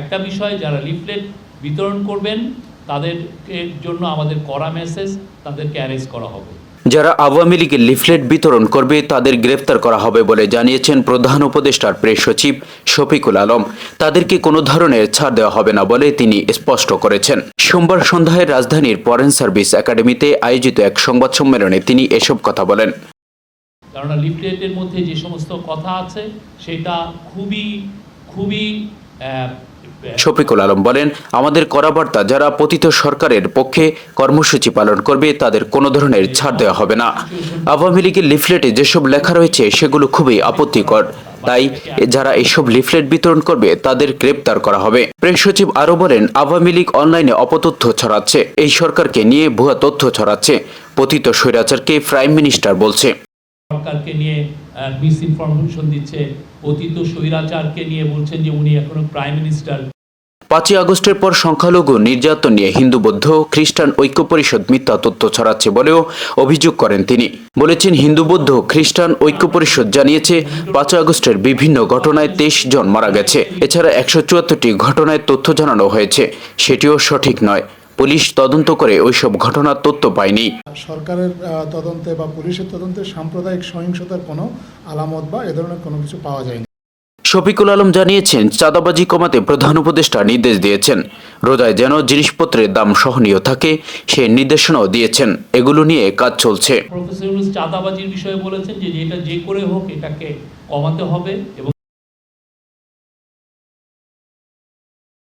একটা বিষয় যারা লিফলেট বিতরণ করবেন তাদেরকে জন্য আমাদের কড়া মেসেজ তাদেরকে অ্যারেস্ট করা হবে। যারা আওয়ামী লীগের লিফলেট বিতরণ করবে তাদের গ্রেফতার করা হবে বলে জানিয়েছেন প্রধান উপদেষ্টার প্রেস সচিব শফিকুল আলম। তাদেরকে কোনো ধরনের ছাড় দেওয়া হবে না বলে তিনি স্পষ্ট করেছেন। সোমবার সন্ধ্যায় রাজধানীর ফরেন সার্ভিস একাডেমিতে আয়োজিত এক সংবাদ সম্মেলনে তিনি এসব কথা বলেন। কেননা লিফলেটের মধ্যে যে সমস্ত কথা আছে সেটা খুবই খুবই শফিকুল আলম বলেন, আমাদের করাবার্তা যারা পতিত সরকারের পক্ষে কর্মসূচি পালন করবে, তাদের কোনো ধরনের ছাড় দেওয়া হবে না। আওয়ামী লীগের লিফলেটে যেসব লেখা রয়েছে, সেগুলো খুবই আপত্তিকর। তাই যারা এসব লিফলেট বিতরণ করবে, তাদের গ্রেপ্তার করা হবে। প্রেস সচিব আরও বলেন, আওয়ামী লীগ অনলাইনে অপতথ্য ছড়াচ্ছে। এই সরকারকে নিয়ে ভুয়া তথ্য ছড়াচ্ছে। পতিত স্বৈরাচারকে প্রাইম মিনিস্টার বলছে। সরকারকে নিয়ে মিস ইনফরমেশন দিচ্ছে, অতীত স্বৈরাচারকে নিয়ে বলছেন যে উনি এখনও প্রাইম মিনিস্টার পাঁচই আগস্টের পর সংখ্যালঘু নির্যাতন নিয়ে হিন্দু বৌদ্ধ খ্রিস্টান ঐক্য পরিষদ মিথ্যা তথ্য ছড়াচ্ছে বলেও অভিযোগ করেন তিনি। বলেছেন হিন্দু বৌদ্ধ খ্রিস্টান ঐক্য পরিষদ জানিয়েছে, পাঁচই আগস্টের বিভিন্ন ঘটনায় তেইশ জন মারা গেছে। এছাড়া একশো চুয়াত্তরটি ঘটনায় তথ্য জানানো হয়েছে, সেটিও সঠিক নয়। পুলিশ তদন্ত করে ওইসব ঘটনার তথ্য পায়নি। সরকারের তদন্তে বা পুলিশের তদন্তে সাম্প্রদায়িক সহিংসতার কোনো আলামত বা এ ধরনের কোনো কিছু পাওয়া যায়নি। শফিকুল আলম জানিয়েছেন চাঁদাবাজি কমাতে প্রধান উপদেষ্টা নির্দেশ দিয়েছেন। রোজায় যেন জিনিসপত্রের দাম সহনীয় থাকে সে নির্দেশনাও দিয়েছেন। এগুলো নিয়ে কাজ চলছে। প্রফেসর চাঁদাবাজির বিষয়ে বলেছেন যে এটা যে করে হোক এটাকে কমাতে হবে এবং